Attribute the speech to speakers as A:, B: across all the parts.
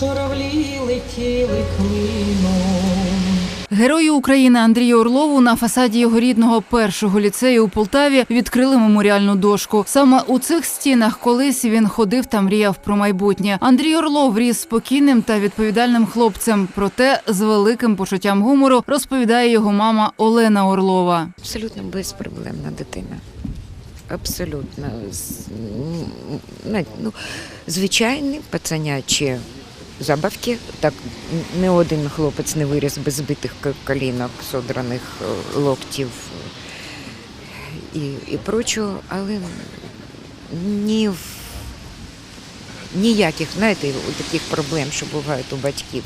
A: журавлі летіли клином.
B: Герою України Андрію Орлову на фасаді його рідного першого ліцею у Полтаві відкрили меморіальну дошку. Саме у цих стінах колись він ходив та мріяв про майбутнє. Андрій Орлов ріс спокійним та відповідальним хлопцем. Проте з великим почуттям гумору розповідає його мама Олена Орлова.
C: Абсолютно безпроблемна дитина. Абсолютно. М, знаєте, Ну, звичайні пацанячі забавки. Так не один хлопець не виріс без збитих колінок, содраних е, локтів і, і прочого, але ні в ніяких, знаєте, таких проблем, що бувають у батьків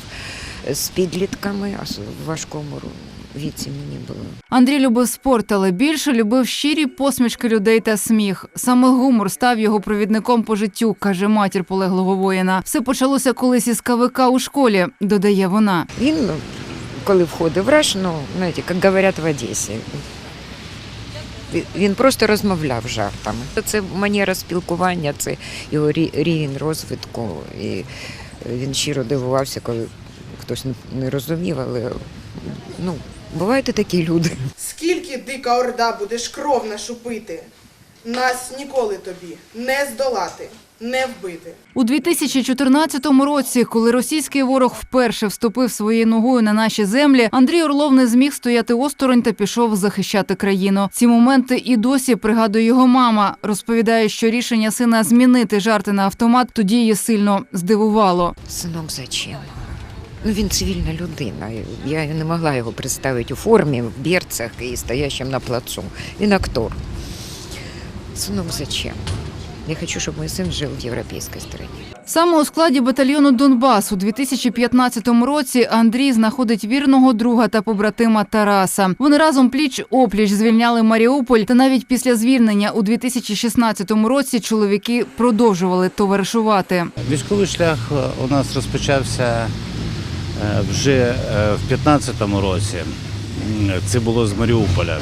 C: з підлітками, в важкому віці мені було.
B: Андрій любив спорт, але більше любив щирі посмішки людей та сміх. Саме гумор став його провідником по життю, каже матір полеглого воїна. Все почалося колись із КВК у школі, додає вона.
C: Він, ну, коли входив в раш, ну, знаєте, як говорять в Одесі, він- просто розмовляв жартами. Це манера спілкування, це його рі- рівень розвитку. І він щиро дивувався, коли хтось не розумів, але ну, бувають і такі люди.
D: Скільки дика орда будеш кров нашу пити? Нас ніколи тобі не здолати, не вбити.
B: У 2014 році, коли російський ворог вперше вступив своєю ногою на наші землі, Андрій Орлов не зміг стояти осторонь та пішов захищати країну. Ці моменти і досі пригадує його мама. Розповідає, що рішення сина змінити жарти на автомат тоді її сильно здивувало.
C: Синок, зачем? Ну, він цивільна людина. Я не могла його представити у формі, в берцях і стоящим на плацу. Він актор. Синок, зачем? Я хочу, щоб мій син жив в європейській країні.
B: Саме у складі батальйону Донбас у 2015 році Андрій знаходить вірного друга та побратима Тараса. Вони разом пліч опліч звільняли Маріуполь. Та навіть після звільнення у 2016 році чоловіки продовжували товаришувати.
E: Військовий шлях у нас розпочався вже е, в 2015 році. Це було з Маріуполя.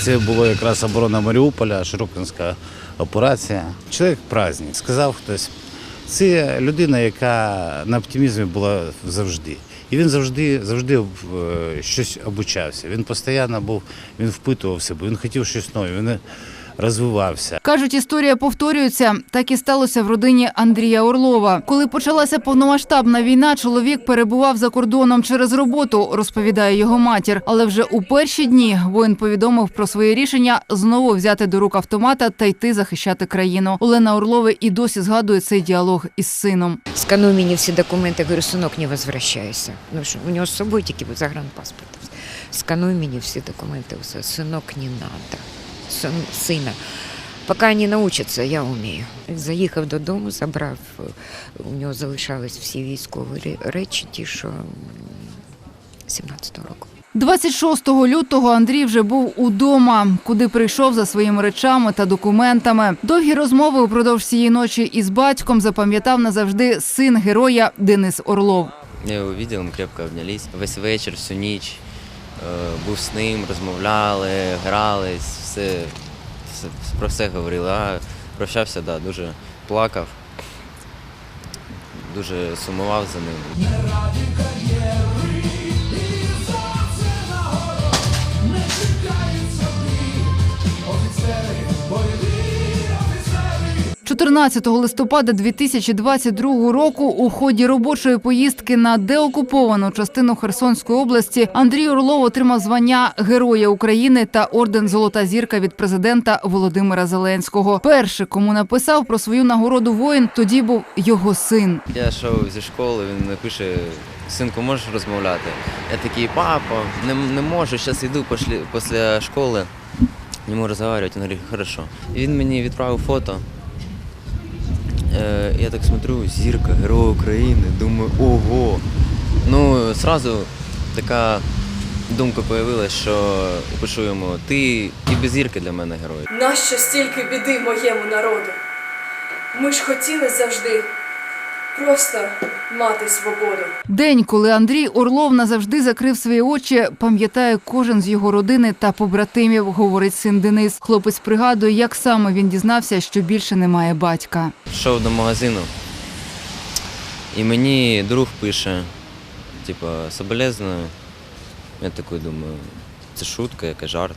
E: Це було якраз оборона Маріуполя, Широкинська операція. Чоловік праздник, сказав хтось. Це людина, яка на оптимізмі була завжди. І він завжди, завжди е, щось обучався. Він постійно був, він впитував себе, він хотів щось нове, він розвивався.
B: Кажуть, історія повторюється. Так і сталося в родині Андрія Орлова. Коли почалася повномасштабна війна, чоловік перебував за кордоном через роботу, розповідає його матір. Але вже у перші дні воїн повідомив про своє рішення знову взяти до рук автомата та йти захищати країну. Олена Орлова і досі згадує цей діалог із сином.
C: Скануй мені всі документи, говорю, синок, не возвращайся. Ну що, у нього з собою тільки загранпаспорт. Скануй мені всі документи, все. Синок, не надо. Сина. Поки не научаться, я вмію. Заїхав додому, забрав, у нього залишались всі військові речі, ті, що 17-го року.
B: 26 лютого Андрій вже був удома, куди прийшов за своїми речами та документами. Довгі розмови упродовж цієї ночі із батьком запам'ятав назавжди син героя Денис Орлов.
F: Я його видів, ми крепко обнялись. Весь вечір, всю ніч був з ним, розмовляли, грались, все, все про все говорили. А прощався, да, дуже плакав, дуже сумував за ним.
B: 14 листопада 2022 року у ході робочої поїздки на деокуповану частину Херсонської області Андрій Орлов отримав звання Героя України та орден Золота зірка від президента Володимира Зеленського. Перший, кому написав про свою нагороду воїн, тоді був його син.
F: Я йшов зі школи, він пише, синку, можеш розмовляти? Я такий, папа, не, не можу, зараз йду після школи. Не можу розмовляти, він говорить, хорошо. І він мені відправив фото. Е, я так смотрю, зірка, герой України, думаю, ого. Ну, сразу така думка появилась, що пишу ти і без зірки для мене герой.
G: Нащо стільки біди моєму народу? Ми ж хотіли завжди просто мати свободу.
B: День, коли Андрій Орлов назавжди закрив свої очі, пам'ятає кожен з його родини та побратимів, говорить син Денис. Хлопець пригадує, як саме він дізнався, що більше немає батька.
F: Йшов до магазину, І мені друг пише, типа, соболезную. Я такий думаю, це шутка, яка жарт.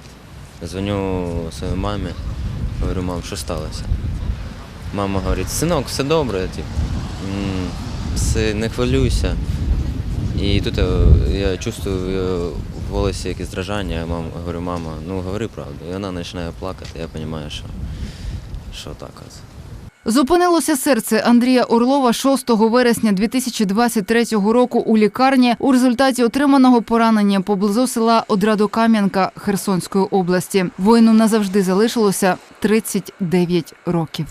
F: Дзвоню своїй мамі, говорю, мам, що сталося? Мама говорить, синок, все добре, типу, не хвилюйся. І тут я, чувствую е, в голосі якесь дрожання, я говорю, мама, ну говори правду. І вона починає плакати, я розумію, що, що так от.
B: Зупинилося серце Андрія Орлова 6 вересня 2023 року у лікарні у результаті отриманого поранення поблизу села Одрадокам'янка Херсонської області. Воїну назавжди залишилося 39 років.